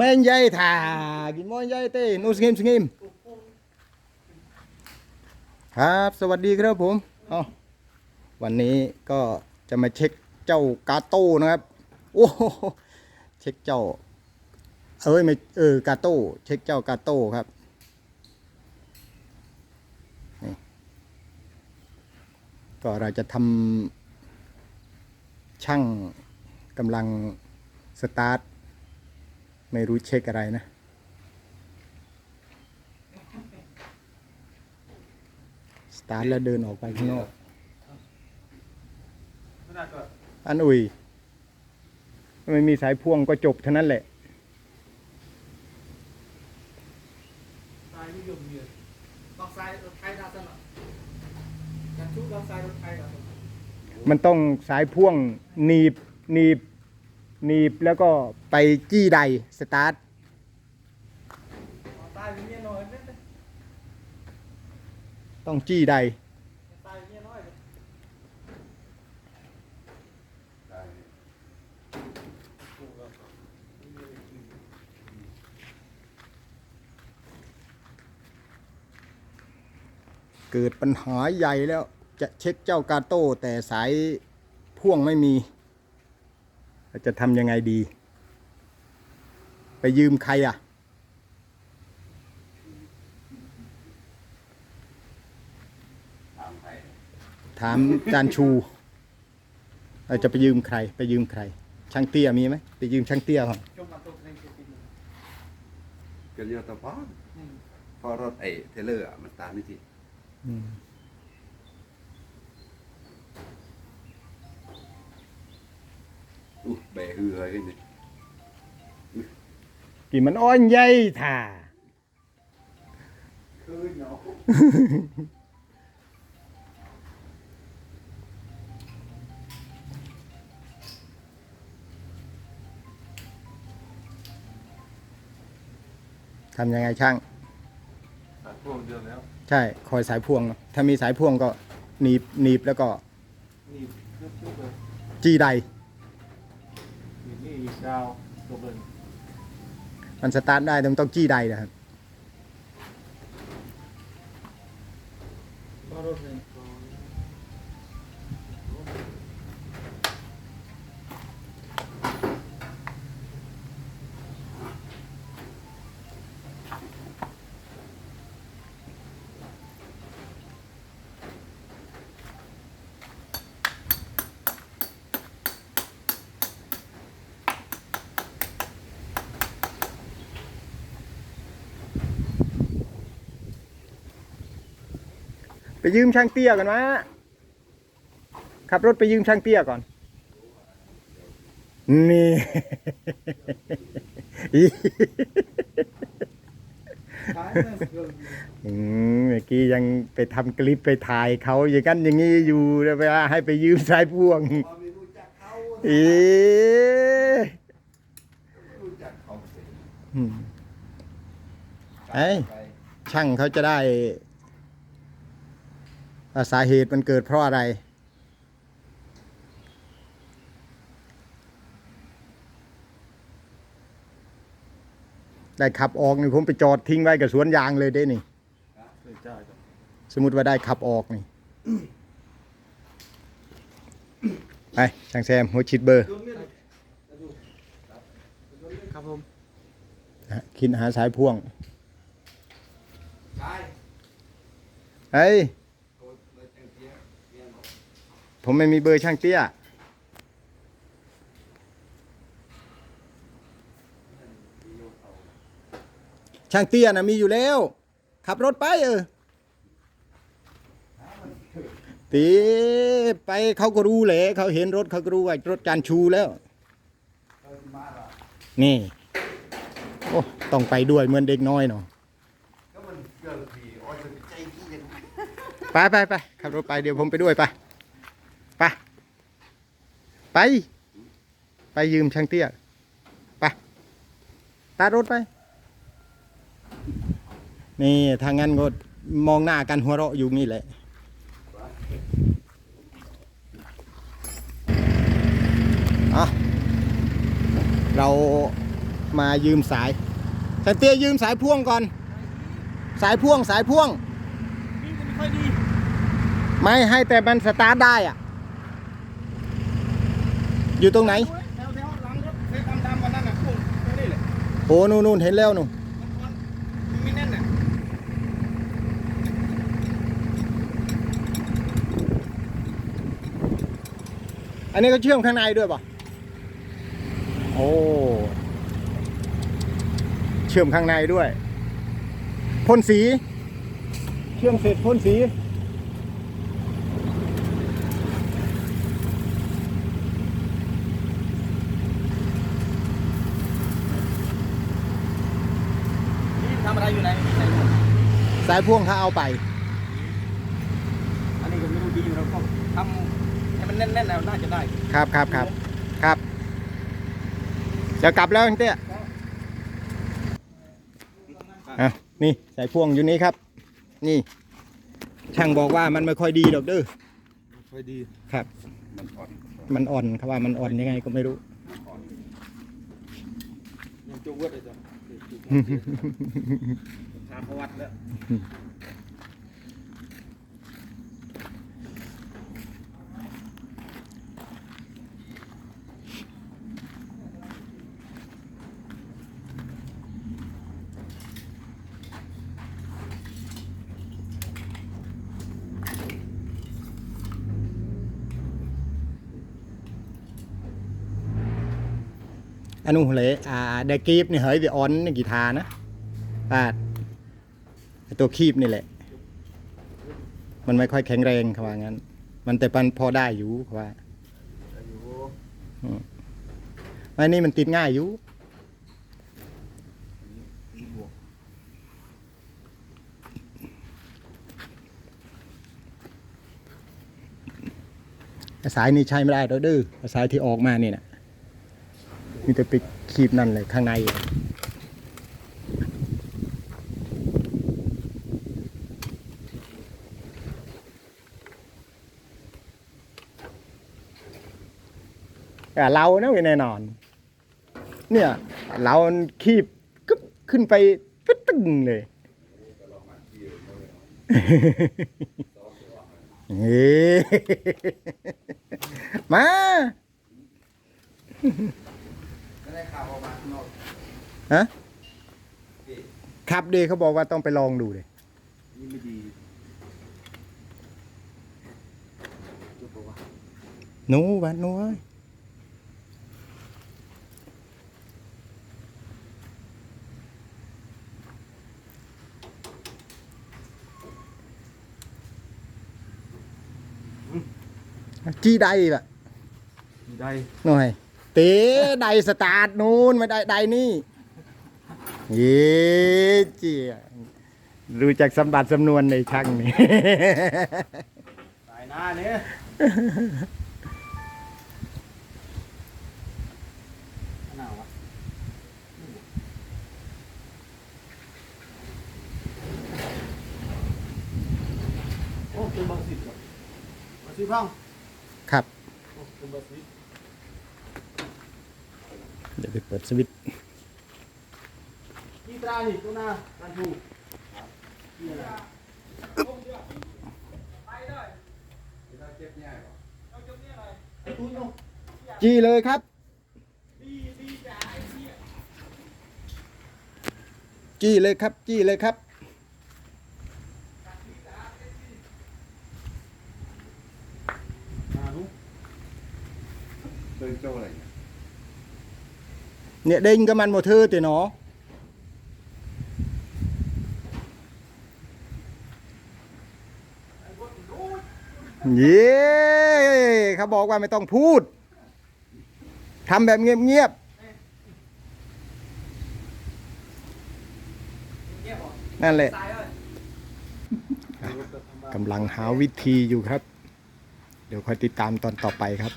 Main dây thả กินม้อยใหญ่เต้นูสงิมสงิมครับ สวัสดีครับผมเอาวันนี้ก็จะมาเช็คเจ้ากาโต้นะครับ โอ้โหเช็คเจ้า เอ้ยไม่เออกาโต้เช็คเจ้ากาโต้ครับก็เราจะทำ ช่างกำลังสตาร์ท ไม่รู้เช็คอะไรนะ สตาร์ทแล้วเดินออกไปข้างนอกอันอุ่ยไม่มีสายพ่วงก็จบเท่านั้นแหละซ้ายนิยมเยือนลอกซ้ายรถไทยดาวสนอกันชุกลอกซ้ายรถไทยดาวสน มันต้องสายพ่วงหนีบหนีบหนีบแล้วก็ไปจี้ใดสตาร์ทต้อยเด้อต้องจี้ใดเกิดปัญหาใหญ่แล้ว จะเช็คเจ้ากาโต้แต่สายพ่วงไม่มีเราจะทำยังไงดี ไปยืมใครอะ ถามจานชูเราจะไปยืมใคร ไปยืมใคร ช่างเตี้ยมีไหมไปยืมช่างเตี้ยก่อนจมมาตกในเขตติดกันเยอะตะพอนเพราะรถไอ้เทเลอร์อะมันตามนี่ทีอืม อู้แบะฮือเฮ้ยนี่กี่มันอ้อนใหญ่ท่าคือเนาะทำยังไงช่าง ตัดพวกเดียวแล้วใช่ คอยสายพ่วงเนอะถ้ามีสายพ่วงก็หนีบหนีบแล้วก็นี่ชุบชุบเลยจี้ใด นี่นี่อีกดาวตกเลยมันสตาร์ทได้แต่มันต้องจี้ใดนะครับ ก็รถเลย ไปยืมช่างเตี้ยกันมาขับรถไปยืมช่างเตี้ยก่อน นี่เกินอืมเมื่อกี้ยังไปทำคลิปไปถ่ายเขาอย่างนั้นอย่างนี้อยู่แล้วไปให้ไปยืมสายพ่วงอ๊ะไม่รู้จักเอ้ช่างเขาจะได้ สาเหตุมันเกิดเพราะอะไร ได้ขับออกนี่ผมไปจอดทิ้งไว้กับสวนยางเลยได้นี่เลยจ้าจ้ะสมมติว่าได้ขับออกนี่ ไปช่างแซมหัวชิดเบอร์ครับผมนะคิดหาสายพ่วงใช่เฮ้ยโอ้ยเลยจังเตี้ยเตี้ยบอก ผมไม่มีเบอร์ช่างเตี้ย ช่างเตี้ยนะมีอยู่แล้ว ขับรถไปเออตีไปเขาก็รู้แหละเขาเห็นรถเขาก็รู้ว่ารถจานชูแล้ว นี่โอ้ต้องไปด้วยเหมือนเด็กน้อยเนาะไปไปไปขับรถไปเดี๋ยวผมไปด้วยไป ไป ไปยืมช่างเตี้ยไปตารถไป นี่ทางงั้นก็มองหน้ากันหัวเราะอยู่นี่แหละอะเรามายืมสายแต่เตี้ยยืมสายพ่วงก่อน สายพ่วงสายพ่วงนี่จะไม่ค่อยดีไม่ให้แต่มันสตาร์ทได้อะ อยู่ตรงไหนโอ้นู่นนู่นเห็นแล้วนู่นมันมันไม่แน่นน่ะอันนี้ก็เชื่อมข้างในด้วยป่ะ โอ้ เชื่อมข้างในด้วย พ่นสี เชื่อมเสร็จพ่นสี อะไรอยู่ไหนสายพ่วงเขาเอาไป อันนี้ก็ไม่รู้ดีอยู่แล้วก็ทำให้มันแน่นๆแล้วน่าจะได้ครับครับครับครับจะกลับแล้วเตี้ยอะนี่สายพ่วงอยู่นี่ครับ นี่ ช่างบอกว่ามันไม่ค่อยดีหรอกเด้อค่อยดีครับ มันอ่อนมันอ่อนเขาว่ามันอ่อนยังไงก็ไม่รู้ ยังจูเวิร์ดเลยจ้ะ ถามประวัติแล้ว อันนู้นเลยอ่าไดกีบนี่เฮ้ยวิออนนี่กีทานะปาดตัวคีบนี่แหละ มันไม่ค่อยแข็งแรงเขาว่างั้น มันแต่มันพอได้อยู่เขาว่าอันนี้มันติดง่ายอยู่สายนี้ใช้ไม่ได้แล้วดื้อสายที่ออกมานี่นะ มีแต่ไปคีบนั่นเลยข้างในแต่เรานะไม่แน่นอน เนี่ย เราคีบกึบขึ้นไปฟึดตึงเลยเฮ้มา ฮะครับเดเขาบอกว่าต้องไปลองดูเลยนี่ไม่ดีจุดบอกว่าหนูบ้านหนูเอ้ยจี้ใดแบบได้หน่อย เต๋ใดสตาร์ทนู่นไม่ได้ใดนี่เย้เจียรู้จักสมบัติสำนวนในช่างนี่สายหน้าเนี่ยหนาวะโอ้เป็นเบอร์สิบเหรอเบอร์สิบห้องครับโอ้เป็นเบอร์สิบเดี๋ยว ไปเปิดสวิตช์ยี่ตรานี่ตัวหน้าการดูกจี้เลยครับ จี้เลยครับ จี้เลยครับเดินโจ้อะไรเนี่ย เนี่ยเด้งกับมันหมดเธอติหนอเย้เขาบอกว่าไม่ต้องพูดทำแบบเงียบเงียบเหรอๆนั่นแหละกำลังหาวิธีอยู่ครับ เดี๋ยวคอยติดตามตอนต่อไปครับ